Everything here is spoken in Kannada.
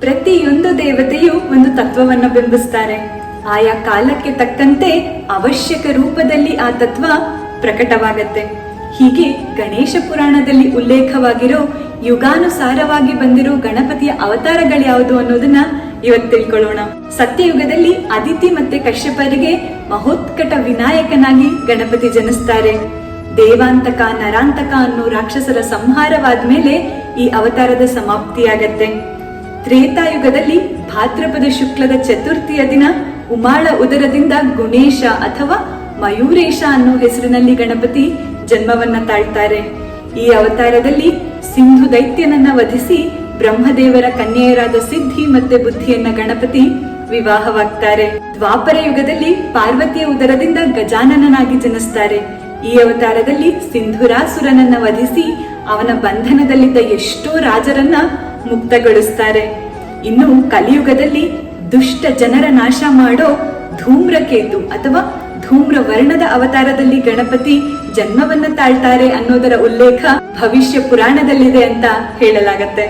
ಪ್ರತಿಯೊಂದು ದೇವತೆಯು ಒಂದು ತತ್ವವನ್ನ ಬಿಂಬಿಸ್ತಾರೆ. ಆಯಾ ಕಾಲಕ್ಕೆ ತಕ್ಕಂತೆ ಅವಶ್ಯಕ ರೂಪದಲ್ಲಿ ಆ ತತ್ವ ಪ್ರಕಟವಾಗತ್ತೆ. ಹೀಗೆ ಗಣೇಶ ಪುರಾಣದಲ್ಲಿ ಉಲ್ಲೇಖವಾಗಿರೋ ಯುಗಾನುಸಾರವಾಗಿ ಬಂದಿರೋ ಗಣಪತಿಯ ಅವತಾರಗಳ್ಯಾವುದು ಅನ್ನೋದನ್ನ ಇವತ್ತು ತಿಳ್ಕೊಳ್ಳೋಣ. ಸತ್ಯಯುಗದಲ್ಲಿ ಅದಿತಿ ಮತ್ತೆ ಕಶ್ಯಪರಿಗೆ ಮಹೋತ್ಕಟ ವಿನಾಯಕನಾಗಿ ಗಣಪತಿ ಜನಿಸ್ತಾರೆ. ದೇವಾಂತಕ, ನರಾಂತಕ ಅನ್ನೋ ರಾಕ್ಷಸರ ಸಂಹಾರವಾದ್ಮೇಲೆ ಈ ಅವತಾರದ ಸಮಾಪ್ತಿಯಾಗತ್ತೆ. ತ್ರೇತಾಯುಗದಲ್ಲಿ ಭಾದ್ರಪದ ಶುಕ್ಲದ ಚತುರ್ಥಿಯ ದಿನ ಉಮಾಳ ಉದರದಿಂದ ಗುಣೇಶ ಅಥವಾ ಮಯೂರೇಶ ಅನ್ನೋ ಹೆಸರಿನಲ್ಲಿ ಗಣಪತಿ ಜನ್ಮವನ್ನ ತಾಳ್ತಾರೆ. ಈ ಅವತಾರದಲ್ಲಿ ಸಿಂಧು ದೈತ್ಯನನ್ನ ವಧಿಸಿ ಬ್ರಹ್ಮದೇವರ ಕನ್ಯೆಯರಾದ ಸಿದ್ಧಿ ಮತ್ತೆ ಬುದ್ಧಿಯನ್ನ ಗಣಪತಿ ವಿವಾಹವಾಗ್ತಾರೆ. ದ್ವಾಪರ ಯುಗದಲ್ಲಿ ಪಾರ್ವತಿಯ ಉದರದಿಂದ ಗಜಾನನನಾಗಿ ಜನಿಸ್ತಾರೆ. ಈ ಅವತಾರದಲ್ಲಿ ಸಿಂಧುರಾಸುರನನ್ನ ವಧಿಸಿ ಅವನ ಬಂಧನದಲ್ಲಿದ್ದ ಎಷ್ಟೋ ರಾಜರನ್ನ ಮುಕ್ತಗೊಳಿಸ್ತಾರೆ. ಇನ್ನು ಕಲಿಯುಗದಲ್ಲಿ ದುಷ್ಟ ಜನರ ನಾಶ ಮಾಡೋ ಧೂಮ್ರಕೇತು ಅಥವಾ ಧೂಮ್ರ ವರ್ಣದ ಅವತಾರದಲ್ಲಿ ಗಣಪತಿ ಜನ್ಮವನ್ನ ತಾಳ್ತಾರೆ ಅನ್ನೋದರ ಉಲ್ಲೇಖ ಭವಿಷ್ಯ ಪುರಾಣದಲ್ಲಿದೆ ಅಂತ ಹೇಳಲಾಗತ್ತೆ.